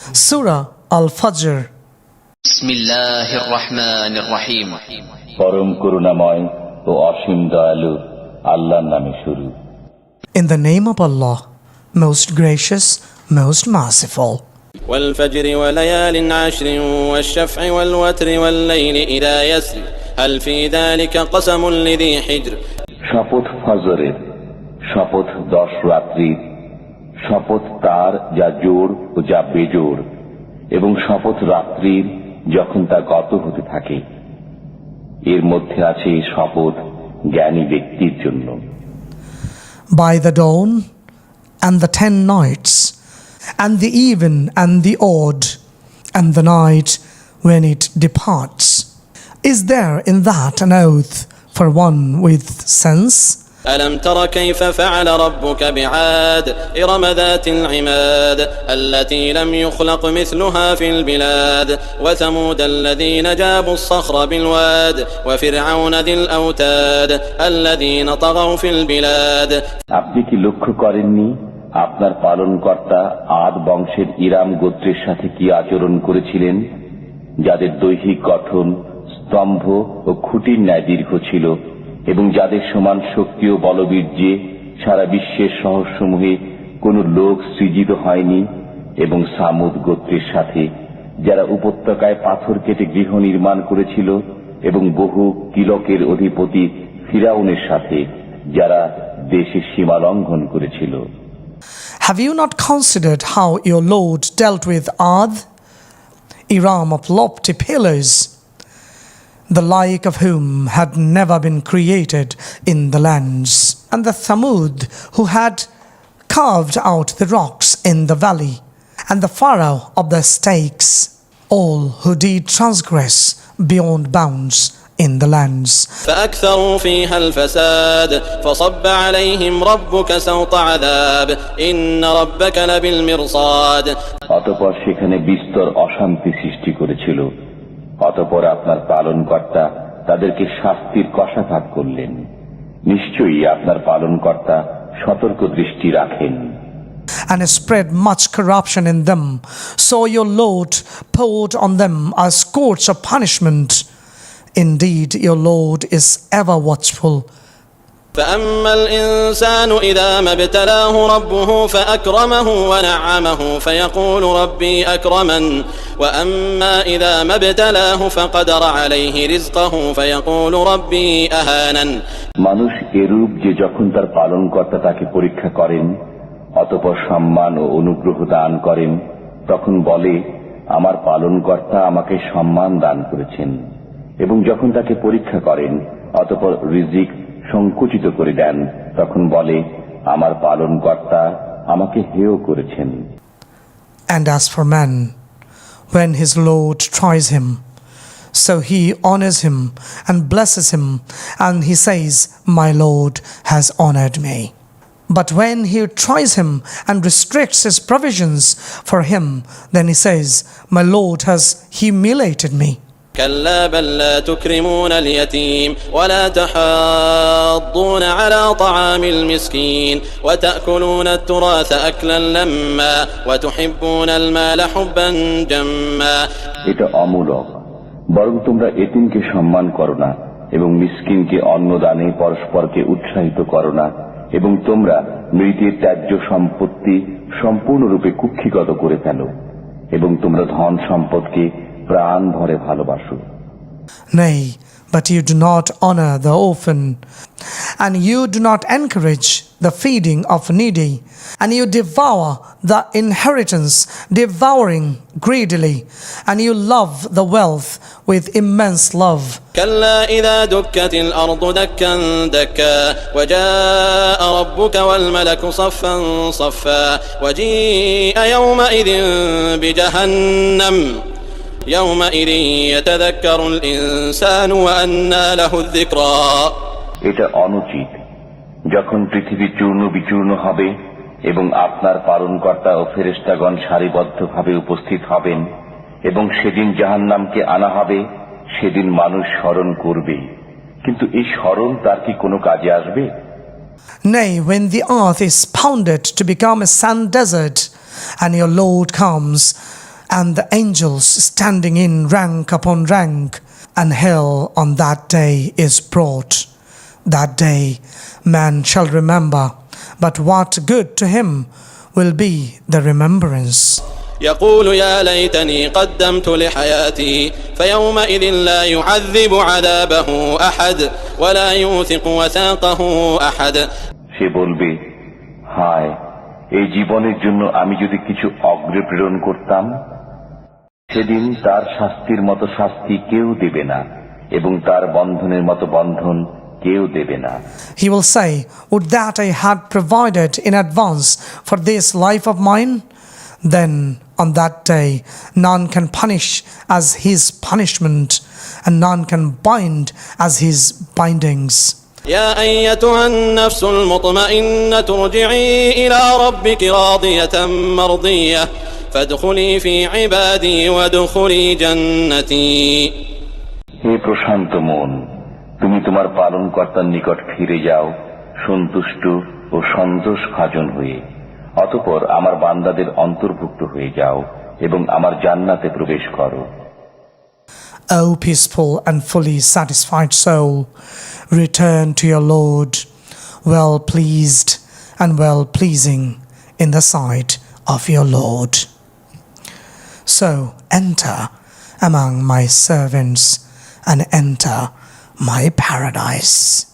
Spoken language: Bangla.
Surah Al Fajr. بسم الله الرحمن الرحيم পরম করুণাময় ও অসীম দয়ালু আল্লাহর নামে শুরু In the name of Allah, most gracious, most merciful. والفجر وليال عشر والشفع والوتر والليل إذا يسر هل في ذلك قسم لذي حجر শপথ ফজরের শপথ দশ রাত্রির শপথ তার যা জোর ও যা বেজোর, এবং শপথ রাত্রির যখন তা গত হতে থাকে। এর মধ্যে আছে শপথ জ্ঞানী ব্যক্তির জন্য। By the dawn and the ten nights and the even and the odd and the night when it departs is there in that an for one with sense ألم تر كيف فعل ربك بعاد إرم ذات العماد التي لم يخلق مثلها في البلاد وثمود الذين جابوا الصخر بالواد وفرعون ذي الأوتاد الذين طغوا في البلاد আপনি কি লক্ষ্য করেননি আপনার পালনকর্তা আদ বংশের ইরাম গোত্রের সাথে কি আচরণ করেছিলেন যাদের দৈহিক গঠন স্তম্ভ ও খুঁটির ন্যায় দীর্ঘ ছিল এবং যাদের সমান শক্তি ও বলবীর্যে সারা বিশ্বের শহরসমূহে কোনো লোক সৃজিত হয়নি এবং সামুদ গোত্রের সাথে যারা উপত্যকায় পাথর কেটে গৃহ নির্মাণ করেছিল এবং বহু কিলকের অধিপতি ফিরাউনের সাথে যারা দেশের সীমা লঙ্ঘন করেছিল। Have you not considered how your Lord dealt with Ad, Iram of lofty pillars, the like of whom had never been created in the lands, and the Thamud who had carved out the rocks in the valley, and the Pharaoh of the stakes, all who did transgress beyond bounds in the lands. فأكثروا فيها الفساد فصب عليهم ربك سوط عذاب إن ربك لبالمرصاد অতপর সেখানে বিস্তর অশান্তি সৃষ্টি করেছিল অতপর আপনার পালনকর্তা তাদেরকে শাস্তির কষাঘাত করলেন নিশ্চয়ই আপনার পালনকর্তা সতর্ক দৃষ্টি রাখেন and spread much corruption in them. So your Lord poured on them a scourge of punishment. Indeed, your Lord is ever watchful. فأما الإنسان إذا ما ابتلاه ربه فأكرمه ونعمه فيقول ربي أكرمن وأما إذا ما ابتلاه فقدر عليه رزقه فيقول ربي أهانن মানুষ এরূপ যে যখন তার পালনকর্তা তাকে পরীক্ষা করেন অতপর সম্মান ও অনুগ্রহ দান করেন তখন বলে আমার পালনকর্তা আমাকে সম্মান দান করেছেন এবং যখন তাকে পরীক্ষা করেন অতপর রিজিক সংকুচিত করে দেন তখন বলে আমার পালনকর্তা আমাকে হেয় করেছেন And as for man, when his Lord tries him, so he honors him and blesses him, and he says, My Lord has honored me. But when he tries him and restricts his provisions for him, then he says, My Lord has humiliated me. كلا بل لا تكرمون اليتيم ولا تحاضون على طعام المسكين وتأكلون التراث أكلا لما وتحبون المال حبا جما এটা অমূলক বরং তোমরা এতিমকে সম্মান করো না এবং মিসকিনকে অন্নদানে পরস্পরকে উৎসাহিত করো না এবং তোমরা মৃতের ত্যায্য সম্পত্তি সম্পূর্ণরূপে কুক্ষিগত করে ফেলো এবং তোমরা ধন সম্পদকে প্রাণ ভরে ভালোবাসো Nay, but you do not honor the orphan, and you do not encourage the feeding of needy, and you devour the inheritance, devouring greedily, and you love the wealth with immense love. كلا إذا دكت الأرض دكا دكا وجاء ربك والملك صفا صفا وجيء يومئذ بجهنم يومئذ يتذكر الإنسان وأنى له الذكرى এটা অনুচিত যখন পৃথিবী চূর্ণ বিচূর্ণ হবে এবং আপনার পালনকর্তা ও ফেরেস্তাগণ সারিবদ্ধভাবে উপস্থিত হবেন এবং সেদিন জাহান্নামকে আনা হবে সেদিন মানুষ স্মরণ করবে কিন্তু এই স্মরণ তার কি কোনো কাজে আসবে Nay, when the earth is pounded to become a sand desert, and your Lord comes, and the angels standing in rank upon rank, and hell on that day is brought. That day man shall remember, but what good to him will be the remembrance. يقول يا ليتني قدمت لحياتي فيومئذ لا يعذب عذابه أحد ولا يوثق وثاقه أحد সে বলবে হায় এই জীবনের জন্য আমি যদি কিছু অগ্রে প্রেরণ করতাম সেদিন তার শাস্তির মতো শাস্তি কেউ দেবে না এবং তার বন্ধনের মতো বন্ধন কেউ দেবে না He will say, Would that I had provided in advance for this life of mine? Then on that day none can punish as his punishment, and none can bind as his bindings. يا أيتها النفس المطمئنة ارجعي إلى ربك راضية مرضية فادخلي في عبادي وادخلي جنتي হে প্রশান্ত মন তুমি তোমার পালনকর্তার নিকট ফিরে যাও সন্তুষ্ট ও সন্তোষ ভাজন হয়ে অতপর আমার বান্দাদের অন্তর্ভুক্ত হয়ে যাও এবং আমার জান্নাতে প্রবেশ করো O peaceful and fully satisfied soul, return to your Lord, well pleased and well pleasing in the sight of your Lord. So enter among my servants and enter my paradise.